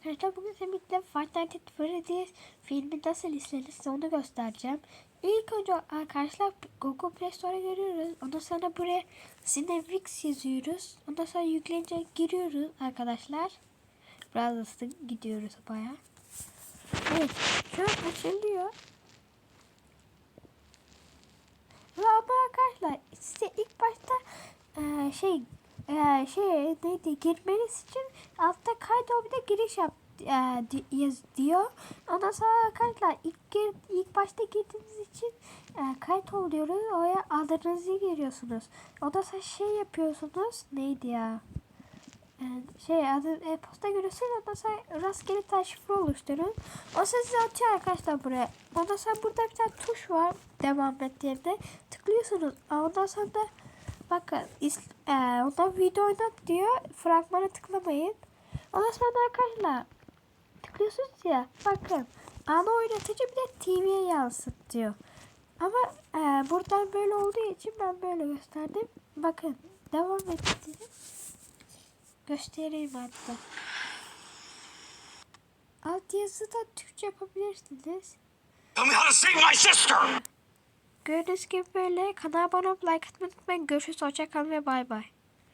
arkadaşlar bugün size birlikte Five Nights at Freddy's filmi nasıl izlenir onu göstereceğim. İlk önce arkadaşlar Google Play Store'a giriyoruz. Ondan sonra buraya Cinevix yazıyoruz. Ondan sonra yükleyince giriyoruz arkadaşlar. Biraz hızlı gidiyoruz baya. Evet şu açılıyor. Ve ama arkadaşlar size ilk başta şey eee, şey neydi girmeniz için altta kaydol bir de giriş yap di- yaz diyor. Ondan sonra arkadaşlar ilk gir, ilk başta girdiğiniz için eee kayıt oluyoruz. Oraya adınızı giriyorsunuz. Ondan sonra şey yapıyorsunuz. Neydi ya? Eee, şey adı e-posta giriyorsunuz. Ondan sonra rastgele tane şifre oluşturun. O sizi atıyor arkadaşlar buraya. Ondan sonra burada bir tane tuş var. Devam et yerine. Tıklıyorsunuz. Ondan sonra da bakın e, ondan video oynat diyor. Fragmana tıklamayın. Ondan sonra da arkadaşlar tıklıyorsunuz ya. Bakın ana oynatınca bir de TV'ye yansıt diyor. Ama e, buradan böyle olduğu için ben böyle gösterdim. Bakın devam et dedim. Göstereyim hatta. Alt yazı da Türkçe yapabilirsiniz. Tell me how to save my sister! Gördüğünüz gibi böyle kanala abone olup like atmayı unutmayın. Görüşürüz. Hoşçakalın ve bay bay.